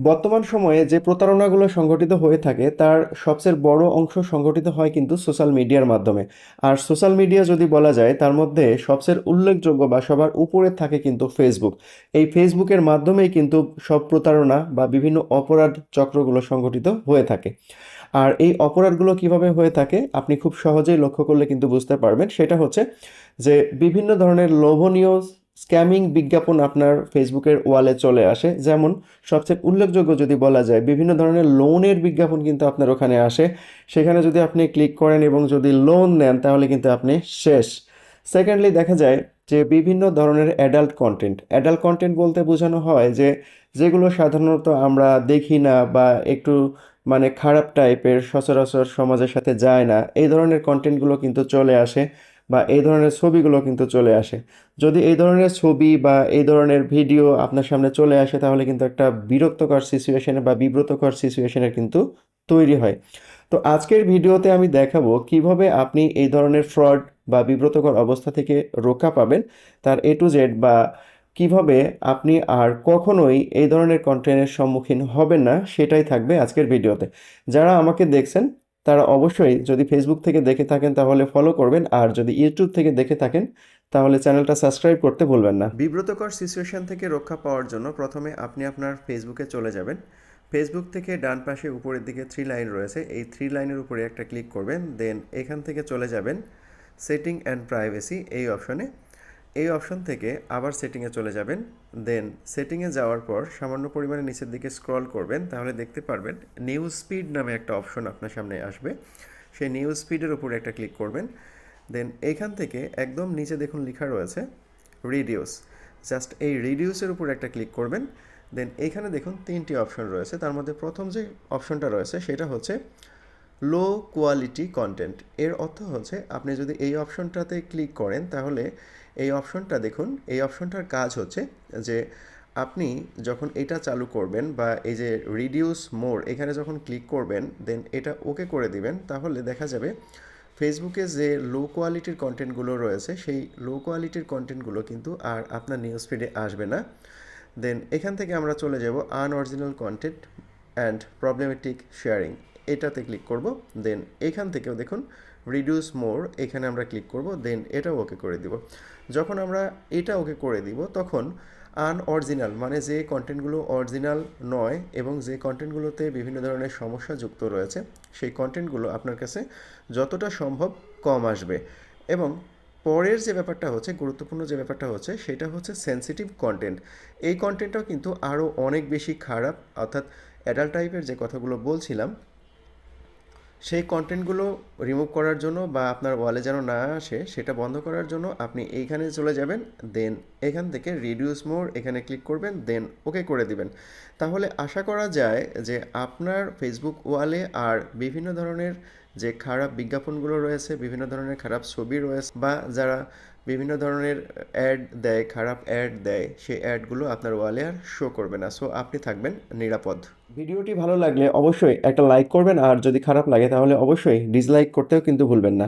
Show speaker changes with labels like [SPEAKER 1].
[SPEAKER 1] বর্তমান সময়ে যে প্রতারণাগুলো সংঘটিত হয়ে থাকে, তার সবচেয়ে বড় অংশ সংঘটিত হয় কিন্তু সোশ্যাল মিডিয়ার মাধ্যমে। আর সোশ্যাল মিডিয়া যদি বলা যায়, তার মধ্যে সবচেয়ে উল্লেখযোগ্য বা সবার উপরে থাকে কিন্তু ফেসবুক এই ফেসবুকের মাধ্যমেই কিন্তু সব প্রতারণা বা বিভিন্ন অপরাধ চক্রগুলো সংঘটিত হয়ে থাকে। আর এই অপরাধগুলো কীভাবে হয়ে থাকে, আপনি খুব সহজেই লক্ষ্য করলে কিন্তু বুঝতে পারবেন। সেটা হচ্ছে যে বিভিন্ন ধরনের লোভনীয় স্ক্যামিং বিজ্ঞাপন আপনার ফেসবুকের ওয়ালে চলে আসে। যেমন, সবচেয়ে উল্লেখযোগ্য যদি বলা যায়, বিভিন্ন ধরনের লোনের বিজ্ঞাপন কিন্তু আপনার ওখানে আসে। সেখানে যদি আপনি ক্লিক করেন এবং যদি লোন নেন, তাহলে কিন্তু আপনি শেষ। সেকেন্ডলি দেখা যায় যে, বিভিন্ন ধরনের অ্যাডাল্ট কন্টেন্ট। অ্যাডাল্ট কন্টেন্ট বলতে বোঝানো হয় যে, যেগুলো সাধারণত আমরা দেখি না বা একটু মানে খারাপ টাইপের, সচরাচর সমাজের সাথে যায় না, এই ধরনের কন্টেন্টগুলো কিন্তু চলে আসে। বা এই ধরনের ছবিগুলো কিন্তু চলে আসে। যদি এই ধরনের ছবি বা এই ধরনের ভিডিও আপনার সামনে চলে আসে, তাহলে কিন্তু একটা বিরক্তকর সিচুয়েশনে বা বিব্রতকর সিচুয়েশনের কিন্তু তৈরি হয়। তো আজকের ভিডিওতে আমি দেখাবো কীভাবে আপনি এই ধরনের ফ্রড বা বিব্রতকর অবস্থা থেকে রক্ষা পাবেন, তার এ টু জেড বা কীভাবে আপনি আর কখনোই এই ধরনের কন্টেন্টের সম্মুখীন হবেন না, সেটাই থাকবে আজকের ভিডিওতে। যারা আমাকে দেখছেন তারা অবশ্যই যদি ফেসবুক থেকে দেখে থাকেন তাহলে ফলো করবেন। আর যদি ইউটিউব থেকে দেখে থাকেন, তাহলে চ্যানেলটা সাবস্ক্রাইব করতে ভুলবেন না। বিব্রতকর সিচুয়েশন থেকে রক্ষা পাওয়ার জন্য প্রথমে আপনি আপনার ফেসবুকে চলে যাবেন। ফেসবুক থেকে ডান পাশে উপরের দিকে থ্রি লাইন রয়েছে। এই থ্রি লাইনের উপরে একটা ক্লিক করবেন দেন এখান থেকে চলে যাবেন। সেটিং অ্যান্ড প্রাইভেসি এই অপশনে এই অপশন থেকে আবার সেটিংয়ে চলে যাবেন। দেন সেটিংয়ে যাওয়ার পর সামান্য পরিমাণে নিচের দিকে স্ক্রল করবেন, তাহলে দেখতে পারবেন নিউজ স্পিড নামে একটা অপশন আপনার সামনে আসবে। সেই নিউজ স্পিডের উপরে একটা ক্লিক করবেন। দেন এইখান থেকে একদম নিচে দেখুন লেখা রয়েছে, রিডিউস। জাস্ট এই রিডিউসের উপর একটা ক্লিক করবেন। দেন এইখানে দেখুন তিনটি অপশন রয়েছে। তার মধ্যে প্রথম যে অপশনটা রয়েছে সেটা হচ্ছে লো কোয়ালিটি কন্টেন্ট এর অর্থ হচ্ছে আপনি যদি এই অপশনটাতে ক্লিক করেন, তাহলে এই অপশনটা দেখুন, এই অপশনটার কাজ হচ্ছে যে আপনি যখন এটা চালু করবেন বা এই যে রিডিউস মোর এখানে যখন ক্লিক করবেন দেন এটা ওকে করে দিবেন, তাহলে দেখা যাবে ফেসবুকে যে লো কোয়ালিটির কন্টেন্টগুলো রয়েছে, সেই লো কোয়ালিটির কন্টেন্টগুলো কিন্তু আর আপনার নিউজ ফিডে আসবে না। দেন এখান থেকে আমরা চলে যাব unoriginal content and problematic sharing এটাতে ক্লিক করব দেন এখান থেকেও দেখুন রিডিউস মোর এখানে আমরা ক্লিক করব দেন এটাও ওকে করে দিব। যখন আমরা এটা ওকে করে দিব, তখন আনঅরিজিনাল মানে যে কন্টেন্টগুলো অরিজিনাল নয় এবং যে কন্টেন্টগুলোতে বিভিন্ন ধরনের সমস্যা যুক্ত রয়েছে, সেই কন্টেন্টগুলো আপনার কাছে যতটা সম্ভব কম আসবে। এবং পরের যে ব্যাপারটা হচ্ছে, গুরুত্বপূর্ণ যে ব্যাপারটা হচ্ছে, সেটা হচ্ছে সেন্সিটিভ কন্টেন্ট এই কন্টেন্টটাও কিন্তু আরও অনেক বেশি খারাপ, অর্থাৎ অ্যাডাল্ট টাইপের যে কথাগুলো বলছিলাম সেই কন্টেন্টগুলো রিমুভ করার জন্য বা আপনার ওয়ালে যেন না আসে, সেটা বন্ধ করার জন্য আপনি এইখানে চলে যাবেন দেন এখান থেকে রিডিউস মোর এখানে ক্লিক করবেন দেন ওকে করে দিবেন। তাহলে আশা করা যায় যে আপনার ফেসবুক ওয়ালে আর বিভিন্ন ধরনের যে খারাপ বিজ্ঞাপনগুলো রয়েছে, বিভিন্ন ধরনের খারাপ ছবি রয়েছে বা যারা বিভিন্ন ধরনের অ্যাড দেয়, খারাপ অ্যাড দেয়, সেই অ্যাডগুলো আপনার ওয়ালে আর শো করবে না। সো আপনি থাকবেন নিরাপদ। ভিডিওটি ভালো লাগলে অবশ্যই একটা লাইক করবেন, আর যদি খারাপ লাগে তাহলে অবশ্যই ডিসলাইক করতেও কিন্তু ভুলবেন না।